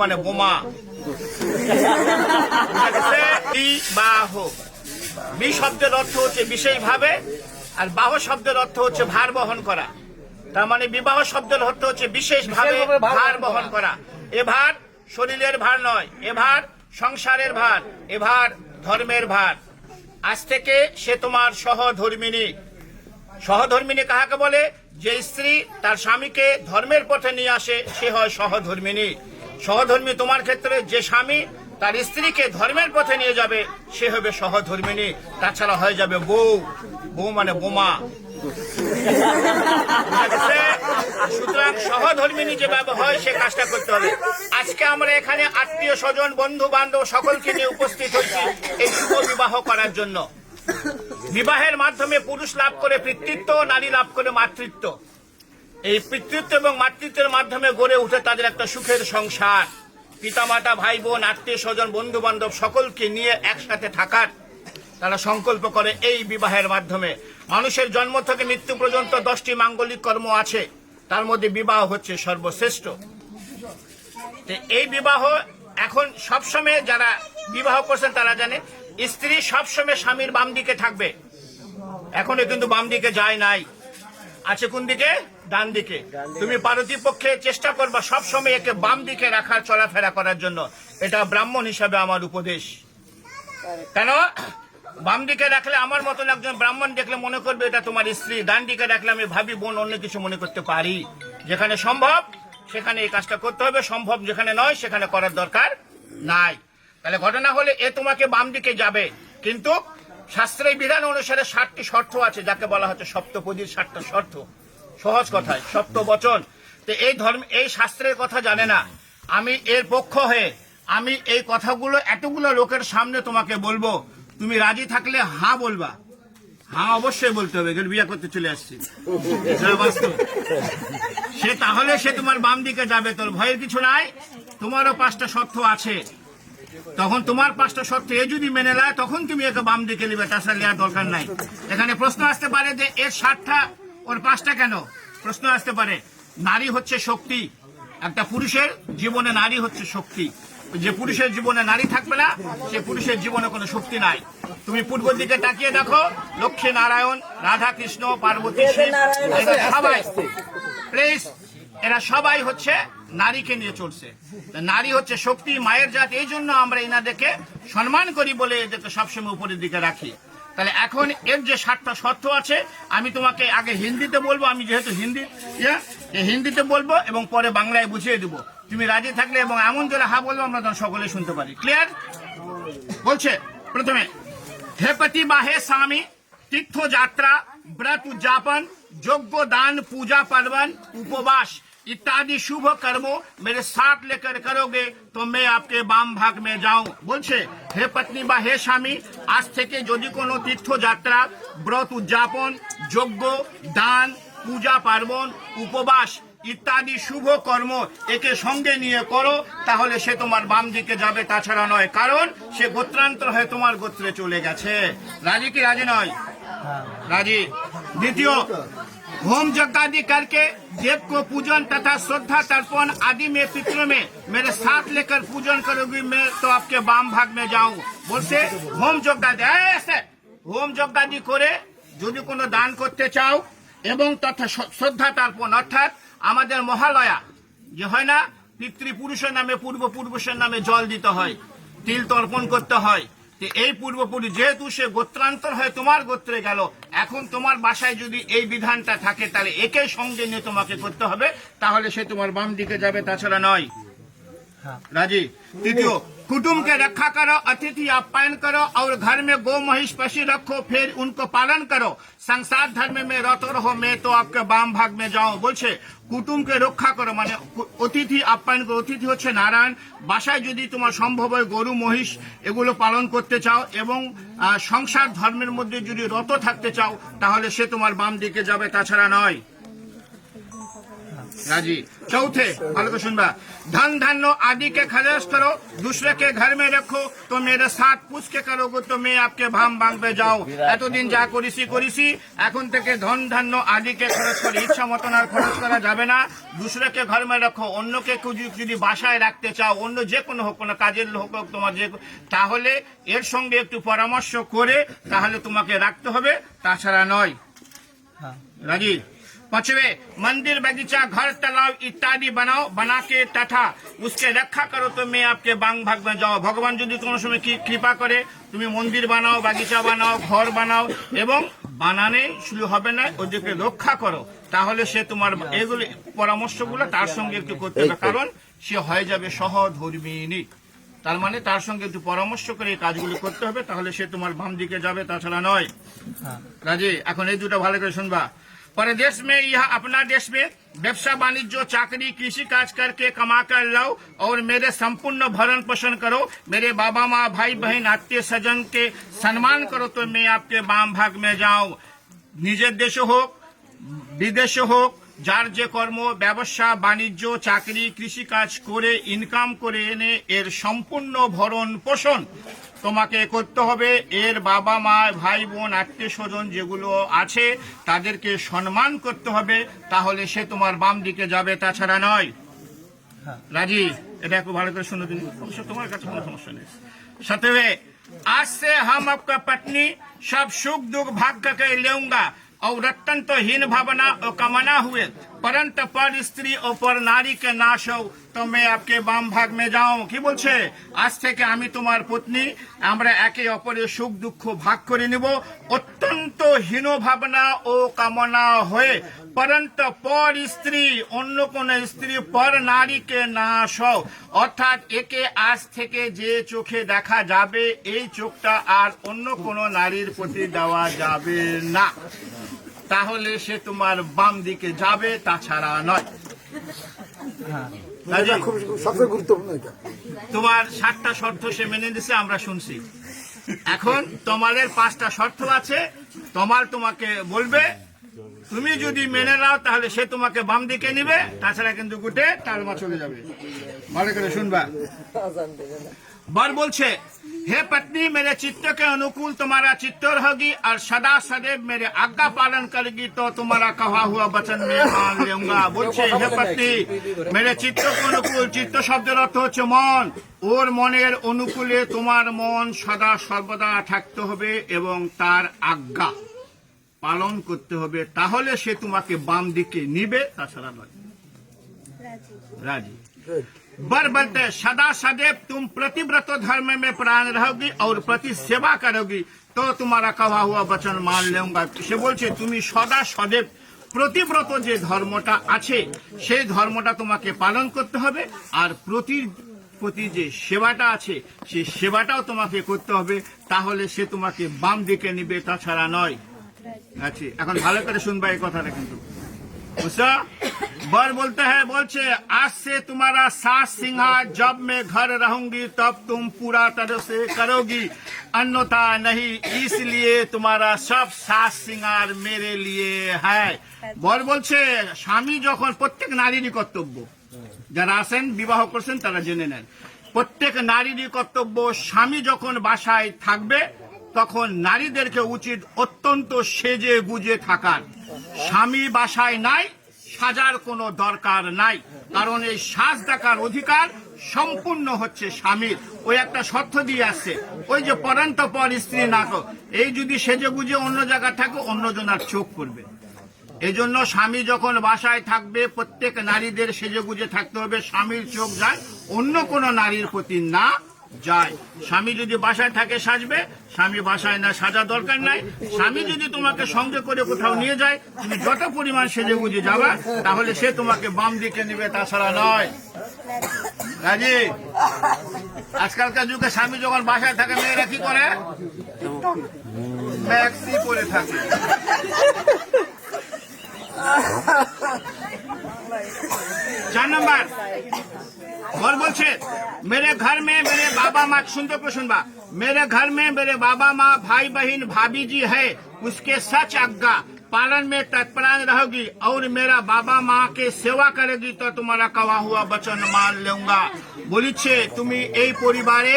মানে বোমা? বিবাহ বি শব্দের অর্থ হচ্ছে বিশেষভাবে আর বাহ শব্দের অর্থ হচ্ছে ভার বহন করা। তার মানে বিবাহ শব্দের অর্থ হচ্ছে বিশেষভাবে ভার বহন। করা। এ ভার শরীরের ভার নয় এ ভার সংসারের ভার এ ভার ধর্মের ভার। আজ থেকে সে তোমার সহধর্মিনী। সহধর্মিনী কাহাকে বলে? যে স্ত্রী তার স্বামীকে ধর্মের পথে নিয়ে আসে সে হয় সহধর্মিনী। সহধর্মী তোমার ক্ষেত্রে যে স্বামী, তার স্ত্রীকে ধর্মের পথে নিয়ে যাবে, সে হবে সহধর্মিনী তাছাড়া হয়ে যাবে বউ। বউ মানে বোমা? সুতরাং সহধর্মিনী যেভাবে হয়, সে কাজটা করতে হবে। আজকে আমরা এখানে আত্মীয় স্বজন বন্ধু বান্ধব সকলকে নিয়ে উপস্থিত হয়েছি এই শুভ বিবাহ করার জন্য। বিবাহের মাধ্যমে পুরুষ লাভ করে পিতৃত্ব, নারী লাভ করে মাতৃত্ব। এই পিতৃত্ব এবং মাতৃত্বের মাধ্যমে গড়ে উঠে তাদের একটা সুখের সংসার। পিতামাতা ভাই বোন আত্মীয় স্বজন বন্ধু বান্ধব সকলকে নিয়ে একসাথে থাকার তারা সংকল্প করে এই বিবাহের মাধ্যমে। মানুষের জন্ম থেকে মৃত্যু পর্যন্ত দশটি মাঙ্গলিক কর্ম আছে। তার মধ্যে বিবাহ হচ্ছে সর্বশ্রেষ্ঠ। এই বিবাহ এখন সবসময় যারা বিবাহ করছেন তারা জানে, স্ত্রী সবসময় স্বামীর বাম দিকে থাকবে। এখনও কিন্তু বাম দিকে যায় নাই। আছে কোন দিকে? ডান দিকে। তুমি পার্বতী পক্ষে চেষ্টা করবা সবসময় একে বাম দিকে রাখার চলাফেরা করার জন্য। এটা ব্রাহ্মণ হিসাবে আমার উপদেশ। কেন? বাম দিকে রাখলে আমার মতন একজন ব্রাহ্মণ দেখলে মনে করবে এটা তোমার স্ত্রী। ডান দিকে রাখলে আমি ভাবি, বোন, অন্য কিছু মনে করতে পারি। যেখানে সম্ভব, সেখানে এই কাজটা করতে হবে। সম্ভব যেখানে নয়, সেখানে করার দরকার নাই। তাহলে ঘটনা হলে এ তোমাকে বাম দিকে যাবে। কিন্তু শাস্ত্রের বিধান অনুসারে ষাটটি শর্ত আছে, যাকে বলা হচ্ছে সপ্তপদীর ষাটটা শর্ত। সহজ কথায় সপ্ত বচন তো এই ধর্ম, এই শাস্ত্রের কথা জানে না। আমি এর পক্ষ হয়ে, আমি এই কথাগুলো, এতগুলো লোকের সামনে তোমাকে বলব। তুমি রাজি থাকলে হা বলবা। হ্যাঁ অবশ্যই বলতে হবে বিয়ে করতে চলে আসছি। সে তাহলে সে তোমার বাম দিকে যাবে, তোর ভয়ের কিছু নাই। তোমারও পাঁচটা শর্ত আছে। তখন তোমার পাঁচটা শর্ত, এ যদি মেনে নেয়, তখন তুমি একে বাম দিকে নিবে, তাছাড়া নেওয়ার দরকার নাই। এখানে প্রশ্ন আসতে পারে যে, এর ষাটটা ওর পাঁচটা কেন? প্রশ্ন আসতে পারে, নারী হচ্ছে শক্তি, একটা পুরুষের জীবনে নারী হচ্ছে শক্তি। যে পুরুষের জীবনে নারী থাকবে না, সে পুরুষের জীবনে কোনো শক্তি নাই। তুমি পূর্ব দিকে তাকিয়ে দেখো লক্ষ্মী নারায়ণ রাধা কৃষ্ণ পার্বতী সবাই প্লিজ এরা সবাই হচ্ছে নারীকে নিয়ে চলছে। নারী হচ্ছে শক্তি, মায়ের জাত, এই জন্য আমরা এনাদেরকে সম্মান করি বলে এদেরকে সবসময় উপরের দিকে রাখি। তাহলে এখন এর যে সাতটা শর্ত আছে, আমি তোমাকে আগে হিন্দিতে বলব, আমি যেহেতু হিন্দি হিন্দিতে বলব এবং পরে বাংলায় বুঝিয়ে দেবো। তুমি রাজি থাকলে এবং এমন জলে হা বলব, আমরা তখন সকলে শুনতে পারি। ক্লিয়ার বলছে, প্রথমে, হে পতি বা হে স্বামী, তীর্থযাত্রা, ব্রত উদযাপন যোগ্য দান, পূজা পার্বণ, উপবাস। ইত্যাদি শুভ কর্ম মেরে সাথ লেকর করোগে তো মে আপকে বাম ভাগ মে যাও বলছে হে পত্নী বা হে স্বামী আজ থেকে যদি কোনো তীর্থযাত্রা ব্রত উদযাপন যজ্ঞ দান পূজা পার্বণ উপবাস ইত্যাদি শুভ কর্ম একে সঙ্গে নিয়ে করো তাহলে সে তোমার বাম দিকে যাবে তাছাড়া নয়। কারণ সে গোত্রান্তর হয়ে তোমার গোত্রে চলে গেছে। রাজি কি রাজি নয়? হ্যাঁ। রাজি? দ্বিতীয় होम यज्ञ आदि करके देव को पूजन तथा श्रद्धा तर्पण आदि में पितरों में मेरे साथ लेकर पूजन करोगी मैं तो आपके बाम भाग में जाऊं বলছে হোম যজ্ঞ আদি এই আছে, হোম যজ্ঞ আদি করে যদি কোনো দান করতে চাও এবং তথা শ- শ্রদ্ধা তর্পণ অর্থাৎ আমাদের মহালয়া যে হয় না পিতৃপুরুষের নামে পূর্বপুরুষের নামে জল দিতে হয় তিল তর্পণ করতে হয় তো এই পূর্বপুরি যেহেতু সে গোত্রান্তর হয়ে তোমার গোত্রে গেল এখন তোমার বাসায় যদি এই বিধানটা থাকে তাহলে একে সঙ্গে নিয়ে তোমাকে করতে হবে। তাহলে সে তোমার বাম দিকে যাবে তাছাড়া নয়। হ্যাঁ। রাজি? তৃতীয় कुटुंब के रखा करो अतिथि आप्यायन करो और घर में गौ महिष पशु रखो फिर उनको पालन करो संसार धर्म में रत रहो मैं तो आपके बाम भाग में जाऊं বলছে কুটুমকে রক্ষা করো মানে কু- অতিথি আপ্যায়ন করো অতিথি হচ্ছে নারায়ণ বাসায় যদি তোমার সম্ভব হয় গরু মহিষ এগুলো পালন করতে চাও এবং আহ, সংসার ধর্মের মধ্যে যদি রত থাকতে চাও তাহলে সে তোমার বাম দিকে যাবে তাছাড়া নয় राजी चौथे ভালো করে শুনবা धन धान्य आदि के खर्च करो दूसरे के घर में रखो तो मेरे साथ पूछ के करोगे तो मैं आपके भाम ভাঙবে যাও এতদিন যা করিসি করিসি এখন থেকে ধন ধান্য আদিকে খরচ করে ইচ্ছা মতন আর খরচ করা যাবে না দুসরেকে ঘর মে রাখো অন্যকে যদি- যদি বাসায় রাখতে চাও অন্য যে কোনো হোক কোনো কাজের লোক হোক তোমার যে তাহলে এর সঙ্গে একটু পরামর্শ করে তাহলে তোমাকে রাখতে হবে তাছাড়া নয় राजी पांचवे मंदिर बगीचा घर तालाब इत्यादि बनाओ बना के तथा उसके रक्षा करो तो मैं आपके बांग भाग में जाओ ভগবান যদি কোনো সময় কি কৃপা করে তুমি মন্দির বানাও বাগিচা বানাও ঘর বানাও এবং বানানে শুরু হবে না ওদেরকে রক্ষা করো তাহলে সে তোমার এগুলো পরামর্শগুলো তার সঙ্গে একটু করতে হবে কারণ সে হয়ে যাবে সহধর্মিনী তার মানে তার সঙ্গে একটু পরামর্শ করে এই কাজগুলো করতে হবে তাহলে সে তোমার বাম দিকে যাবে তাছাড়া নয় রাজি এখন এই দুটো ভালো করে শুনবা परदेश में यह अपना देश में व्यवसाय वाणिज्य चाकरी, कृषि काज करके कमा कर लाओ और मेरे संपूर्ण भरण पोषण करो। मेरे बाबा, माँ, भाई, बहन, आत्मीय सजन के सम्मान करो तो मैं आपके वाम भाग में जाऊँ। निजे देश हो, विदेश हो যার যে কর্ম ব্যবসা বাণিজ্য চাকরি কৃষিকাজ করে ইনকাম করে এনে এর সম্পূর্ণ ভরণ পোষণ তোমাকে করতে হবে এর বাবা মা ভাই বোন আত্মীয় স্বজন যেগুলো আছে তাদেরকে সম্মান করতে হবে তাহলে সে তোমার বাম দিকে যাবে তাছাড়া নয় রাজি এটা একটু ভালো করে শুনে দিন অবশ্য তোমার কাছে কোনো সমস্যা নেই सतवे आज से हम आपका पत्नी सब सुख दुख भाग करके लेऊंगा और रत्न तो हीन भावना और कमना हुए परंत पर स्त्री और पर नारी के नाश हो তো मैं आपके বাম ভাগ মে যাও কি বলছে আজ থেকে আমি তোমার পত্নী আমরা একে অপরের সুখ দুঃখ ভাগ করে নিব অত্যন্ত হীন ভাবনা ও কামনা হয়ে পরন্ত পর স্ত্রী অন্য কোন স্ত্রী পর নারীকে নাশ হও অর্থাৎ একে আজ থেকে যে চোখে দেখা যাবে এই চোখটা আর অন্য কোন নারীর প্রতি দেওয়া যাবে না তাহলে সে তোমার বাম দিকে যাবে তাছাড়া নয়। তোমার সাতটা শর্ত সে মেনে দিছে আমরা শুনছি। এখন তোমাদের পাঁচটা শর্ত আছে তোমার তোমাকে বলবে তুমি যদি মেনে নাও তাহলে সে তোমাকে বাম দিকে নিবে তাছাড়া কিন্তু গুটে তালমা চলে যাবে। ভালো করে শুনবা। বার বলছে हे पत्नी मेरे चित्त के अनुकूल तुम्हारा चित्त रहेगी और सदा सदैव मेरे आज्ञा पालन करेगी तो तुम्हारा कहा हुआ वचन मैं मान लूंगा বলছে হে পত্নী মেরে চিত্ত के অনুকূল চিত্ত শব্দের অর্থ হচ্ছে মন ওর মনের অনুকূলে তোমার মন সদা সর্বদা থাকতে হবে এবং তার আজ্ঞা পালন করতে হবে তাহলে সে তোমাকে বাম দিকে নিবে তাছাড়া নয় রাজি बर बनते, सदा सदैव तुम प्रतिव्रत धर्म में प्राण रहोगी और प्रति सेवा करोगी। तो तुम्हारा कहा हुआ वचन मान लेगा। से বলছে, তুমি सदा সদেব প্রতিব্রত যে ধর্মটা আছে, সেই ধর্মটা তোমাকে পালন করতে হবে আর প্রতি প্রতি যে সেবাটা আছে, সেই সেবাটাও তোমাকে করতে হবে। তাহলে সে তোমাকে বাম দিকে নিবে, তাছাড়া নয়। আচ্ছা, এখন ভালো করে শুনবা এই কথাটা কিন্তু। उसका बर बोलते हैं बोलचे आज से तुम्हारा सास सिंहा जब मैं घर रहूंगी तब तुम पूरा तरह से करोगी अन्यथा नहीं इसलिए तुम्हारा सब सास सिंहार मेरे लिए है বর বলছে স্বামী যখন প্রত্যেক নারীরই কর্তব্য যারা আসেন বিবাহ করছেন তারা জেনে নেন প্রত্যেক নারীরই কর্তব্য স্বামী যখন বাসায় থাকবে তখন নারীদেরকে উচিত অত্যন্ত সেজে গুজে থাকার। স্বামী বাসায় নাই সাজার কোনো দরকার নাই। কারণ এই সাজ দেখার অধিকার সম্পূর্ণ হচ্ছে স্বামীর। ওই একটা শর্ত দিয়ে আসছে ওই যে পরান্ত পর স্ত্রী না কর, এই যদি সেজে গুজে অন্য জায়গায় থাকে অন্যজনার চোখ করবে এই জন্য স্বামী যখন বাসায় থাকবে প্রত্যেক নারীদের সেজে গুজে থাকতে হবে স্বামীর চোখ যায় অন্য কোনো নারীর প্রতি না যায়। স্বামী যদি বাসায় থাকে, সাজবে। স্বামী বাসায় না, সাজা দরকার নাই। স্বামী যদি তোমাকে সঙ্গে করে কোথাও নিয়ে যায়, তুমি যত পরিমাণ সেজে গুজে যাবা, তাহলে সে তোমাকে বাম দিকে নেবে, তাছাড়া নয়। রাজি? আজকালকার যুগে স্বামী যখন বাসায় থাকে, মেয়েরা কি করে? পরে থাকে। চার নম্বর। বল বলছে, মেরে ঘর মে মেরে বাবা মা সুন্দর করে শুনবা। মেরে ঘর মে মেরে বাবা মা, ভাই বহিন, ভাবি জি হুসকে সচ আজ্ঞা। পালন মে তৎপরায় রহগি আর মেরা বাবা মা কে সেবা করেগি, তো তোমার কওয়া হুয়া বচন মান লুঙ্গা বলিছে, তুমি এই পরিবারে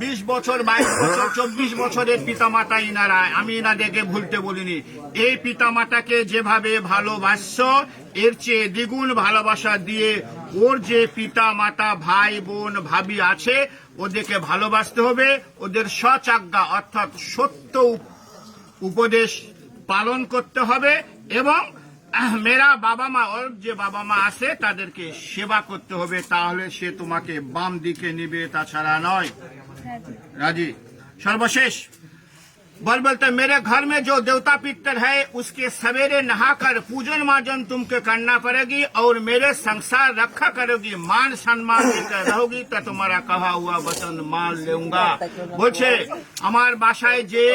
বিশ বছর, বাইশ বছর, চব্বিশ বছরের পিতা মাতা ইনারা আমি না দেখে ভুলতে বলিনি। এই পিতা মাতাকে যেভাবে ভালোবাসছ, এর চেয়ে দ্বিগুণ ভালোবাসা দিয়ে ওর যে পিতা মাতা ভাই বোন ভাবি আছে ওদেরকে ভালোবাসতে হবে। ওদের সচাজ্ঞা অর্থাৎ সত্য উপদেশ পালন করতে হবে এবং মেরা বাবা মা ওর যে বাবা মা আছে তাদেরকে সেবা করতে হবে। তাহলে সে তোমাকে বাম দিকে নিবে তাছাড়া নয়। হ্যাঁ, রাজি? সর্বশেষ। बल बोलते मेरे घर में जो देवता पितर है, उसके सवेरे नहाकर पूजन माजन तुमके करना पड़ेगी और मेरे संसार रखा करोगी, मान सम्मान देकर रहोगी तो तुम्हारा कहा हुआ वचन मान लेगा। बोचे हमारे भाषाएँ जे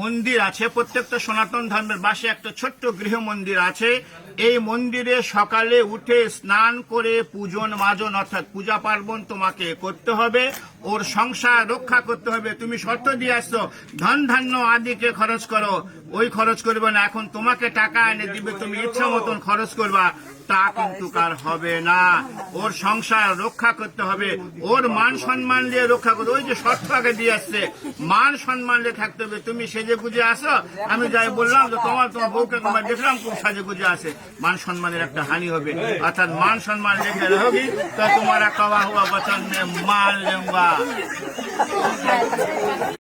মন্দির আছে, প্রত্যেকটা সনাতন ধর্মের বাসে একটা ছোট্ট গৃহ মন্দির আছে। এই মন্দিরে সকালে উঠে স্নান করে পূজন মাজন, অর্থাৎ পূজা পার্বণ তোমাকে করতে হবে। ওর সংসার রক্ষা করতে হবে। তুমি শর্ত দিয়ে আসছো ধন ধান্য আদিকে খরচ করো। ওই খরচ করবে না, এখন তোমাকে টাকা এনে দিবে, তুমি ইচ্ছা মতন খরচ করবা, তা কিন্তু কার হবে না। ওর সংসার রক্ষা করতে হবে, ওর মান সম্মান দিয়ে রক্ষা করতে ওই যে সৎকে দিয়ে আসছে, মান সম্মান দিয়ে থাকতে হবে। তুমি সেজে গুজে আসো, আমি যাই বললাম যে তোমার তোমার বউকে তোমার দেখলাম খুব সাজে গুজে আসে মান সম্মানের একটা হানি হবে। অর্থাৎ মান সম্মান রেখে রহবি তা তোমার কবা হওয়া বচন মাল